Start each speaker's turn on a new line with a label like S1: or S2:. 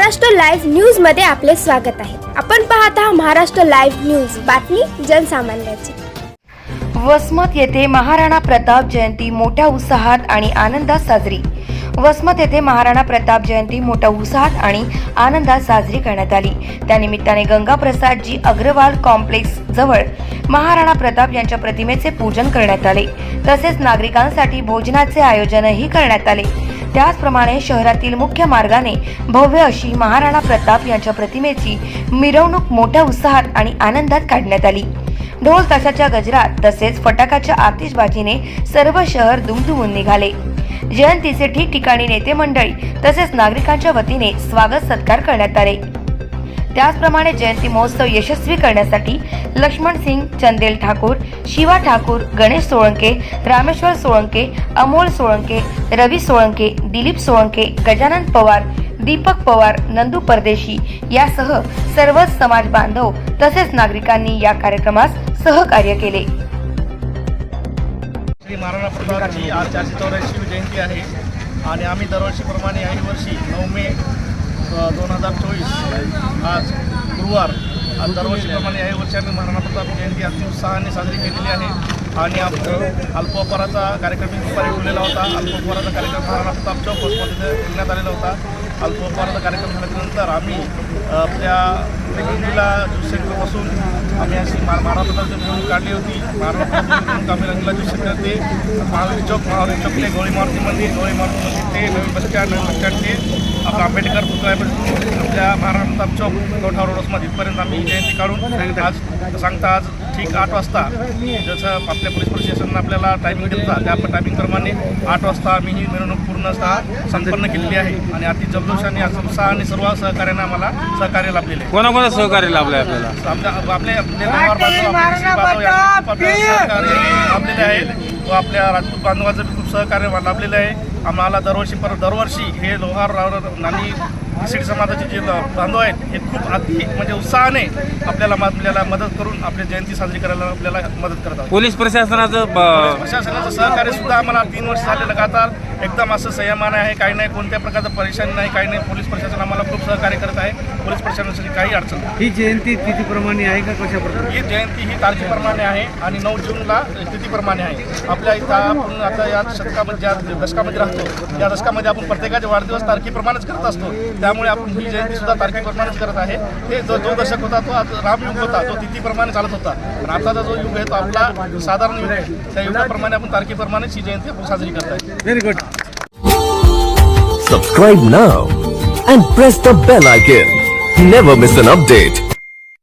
S1: Maharashtra live न्यूजमध्ये आपले स्वागत आहे. आपण पाहत आहात महाराष्ट्र लाईव्ह न्यूज. बातमी जनसामान्याची.
S2: वसमत येथे महाराणा प्रताप जयंती मोठ्या उत्साहात आणि आनंदात साजरी. वसमत येथे महाराणा प्रताप जयंती मोठ्या उत्साहात आणि आनंदात साजरी करण्यात आली. त्यानिमित्ताने गंगाप्रसादजी अग्रवाल कॉम्प्लेक्स जवळ महाराणा प्रताप यांच्या प्रतिमेचे पूजन करण्यात आले. तसेच नागरिकांसाठी भोजनाचे आयोजनही करण्यात आले. त्याचप्रमाणे शहरातील मुख्य मार्गाने भव्य अशी महाराणा प्रताप यांच्या प्रतिमेची मिरवणूक मोठ्या उत्साहात आणि आनंदात काढण्यात आली. ढोल ताशाच्या गजरात तसेच फटाकाच्या आतिषबाजीने सर्व शहर दुमदुमून निघाले. जयंतीचे ठिकठिकाणी नेते मंडळी तसेच नागरिकांच्या वतीने स्वागत सत्कार करण्यात आले. त्याचप्रमाणे जयंती महोत्सव यशस्वी करण्यासाठी लक्ष्मण सिंग चंदेल ठाकूर शिवा ठाकूर गणेश सोळंके रामेश्वर सोळंके अमोल सोळंके रवी सोळंके दिलीप सोळंके गजानन पवार दीपक पवार नंदू परदेशी यासह सर्वच समाज बांधव तसेच नागरिकांनी या कार्यक्रमास सहकार्य केले.
S3: श्री महाराणा प्रतापची आज चारशे चौऱ्याऐंशी जयंती आहे आणि आम्ही दरवर्षीप्रमाणे याही वर्षी नऊ मे दोन हजार चोवीस आज गुरुवार. आज दरवर्षीप्रमाणे याही वर्षी आम्ही महाराणा प्रताप जयंती अति उत्साहाने साजरी केलेली आहे. आणि आपण अल्पोपहाराचा कार्यक्रम दुपारी ठेवलेला होता. अल्पोपहाराचा कार्यक्रम महाराणा प्रताप चौक वसमत ठेवण्यात आलेला होता. अल्पोपहाराचा कार्यक्रम झाल्यानंतर आम्ही आपल्या दिल्लीला ज्यूस सेंटरपासून आम्ही अशी महाराणा प्रतापची मिरवणूक काढली होती. महाराणा प्रताप आम्ही रंगला ज्यूस सेंटर ते महावीर चौक महावीर चौक ते गोळी मारुती मंदिर गोळी मारुती मंदिर ते नवीन बस स्टँड नवीन बस स्टँड ते आपलं आंबेडकर पुतळ्यापासून आपल्या महाराणा प्रताप चौक कवठा रोड वसमत इथपर्यंत आम्ही जयंती काढून आज सांगता आज ठीक आठ वाजता जसं आपल्या पोलीस प्रशासनानं आपल्याला टायमिंग दिला होता त्या टायमिंगप्रमाणे आठ वाजता आम्ही ही मिरवणूक पूर्णतः संपन्न केलेली आहे आणि अति जल्लोषाने असं उत्साहाने सर्व सहकार्यानं आम्हाला सहकार्य लाभलेले आहे.
S4: कोणाकोणा सहकार्य लाभलं आहे आपल्याला
S3: आपल्या आपले सहकार्य लाभलेले आहे. व आपल्या राजपूत बांधवाचं बी खूप सहकार्य लाभलेलं आहे. आम्हाला दरवर्षी पर दरवर्षी हे लोहार नाणी सिटी समाजाचे जे बांधव आहेत हे खूप अति म्हणजे उत्साहाने आपल्याला मा- आपल्याला मदत करून आपली जयंती साजरी करायला आपल्याला मदत करतात.
S4: पोलीस प्रशासनाचं
S3: प्रशासनाचं सहकार्य सुद्धा आम्हाला तीन वर्ष झाले लगातार. एकदम असं संयमाने आहे काही नाही कोणत्या प्रकारचं परेशानी नाही काही नाही. पोलीस प्रशासन आम्हाला खूप सहकार्य करत आहे. पोलीस प्रशासनासाठी काही अडचण नाही.
S5: ही जयंती तिथीप्रमाणे आहे का कशा प्रकारे
S3: ही जयंती ही तारखेप्रमाणे आहे आणि नऊ जूनला तिथीप्रमाणे आहे. आपल्या इथं आपण आता या शतकामध्ये ज्या दशकामध्ये राहतो या दशकामध्ये आपण प्रत्येकाचे वाढदिवस तारखेप्रमाणेच करत असतो. त्यामुळे आपण ही जयंती सुद्धा तारखेप्रमाणेच करत आहे. हे जो जो दशक होता तो आज रामयुग होता तो तिथीप्रमाणे चालत होता. पण आताचा जो युग आहे तो आपला साधारण युग आहे. त्या युगाप्रमाणे आपण तारखेप्रमाणेच ही जयंती आपण साजरी करत आहे.
S5: Very good
S6: Subscribe now and press the bell icon. Never miss an update.